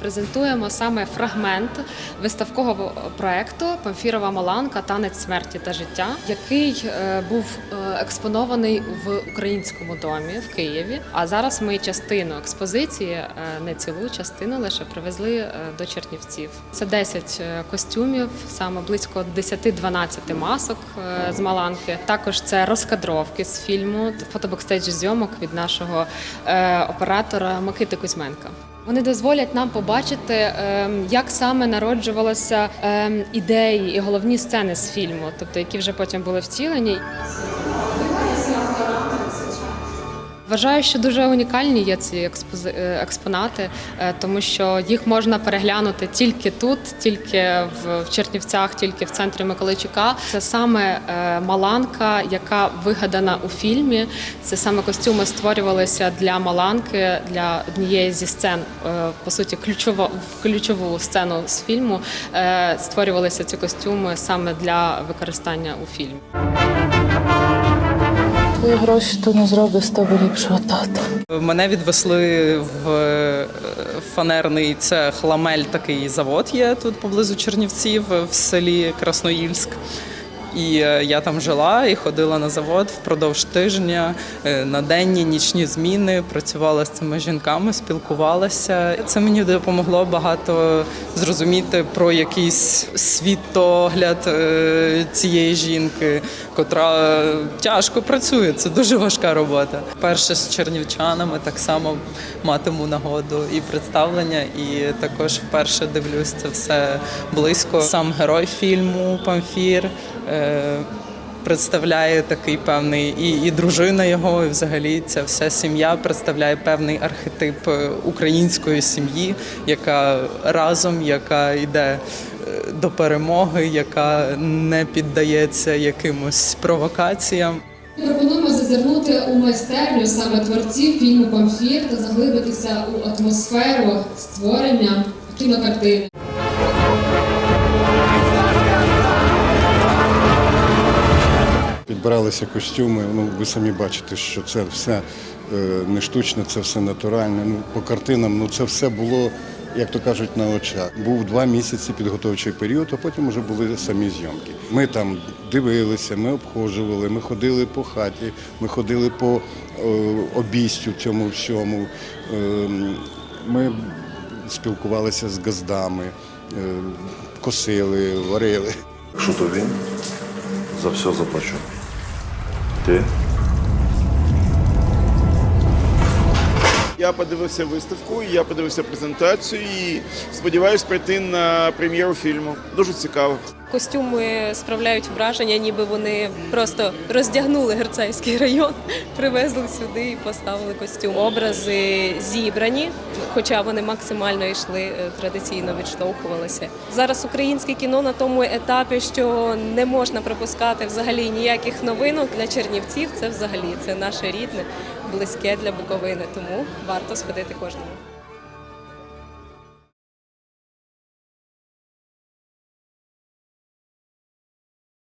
презентуємо саме фрагмент виставкового проекту Памфірова Маланка Танець смерті та життя, який е, був е, експонований в українському домі в Києві. А зараз ми частину експозиції, е, не цілу частину лише привезли до Чернівців. Це 10 е, костюмів, саме близько 10-12 масок з Маланки. Також це розкадровки з фільму, фотобокстейдж зйомок від нашого оператора Микити Кузьменка. Вони дозволять нам побачити, ем, як саме народжувалися ем, ідеї і головні сцени з фільму, тобто які вже потім були втілені. Вважаю, що дуже унікальні є ці е, експонати, е, тому що їх можна переглянути тільки тут, тільки в Чернівцях, тільки в центрі Миколайчука. Це саме е, маланка, яка вигадана у фільмі. Це саме костюми створювалися для маланки, для однієї зі сцен. По суті, ключово в ключову сцену з фільму створювалися ці костюми саме для використання у фільмі. Твої гроші то не зробить з тебе ліпшого тата. Мене відвезли в е, фанерний цех Ламель, такий завод є тут поблизу Чернівців в селі Красноїльськ. І е, я там жила і ходила на завод впродовж тижня е, на денні нічні зміни, працювала з цими жінками, спілкувалася. Це мені допомогло багато зрозуміти про якийсь світогляд е, цієї жінки, котра тяжко працює. Це дуже важка робота. Перше з чернівчанами так само матиму нагоду і представлення, і також вперше дивлюсь це все близько. Сам герой фільму Памфір. Представляє такий певний і, і дружина його, і взагалі ця вся сім'я представляє певний архетип е, української сім'ї, яка разом, яка йде е, до перемоги, яка не піддається якимось провокаціям. Пропонуємо зазирнути у майстерню саме творців фільму Памфір та заглибитися у атмосферу створення кінокартини. Підбиралися костюми. Ну, ви самі бачите, що це все е, не штучне, це все натуральне. Ну, по картинам, ну це все було, як то кажуть, на очах. Був два місяці підготовчий період, а потім вже були самі зйомки. Ми там дивилися, ми обходжували, ми ходили по хаті, ми ходили по е, обійстю цьому всьому. Е, ми спілкувалися з газдами, е, косили, варили. Якщо то він, за все заплачу. möchte, Я подивився виставку, я подивився презентацію і сподіваюся прийти на прем'єру фільму. Дуже цікаво. Костюми справляють враження, ніби вони просто роздягнули герцейський район, привезли сюди і поставили костюм. Образи зібрані, хоча вони максимально йшли е, традиційно відштовхувалися. Зараз українське кіно на тому етапі, що не можна пропускати взагалі ніяких новинок для чернівців. Це взагалі це наше рідне, близьке для Буковини. Тому варто сходити кожному.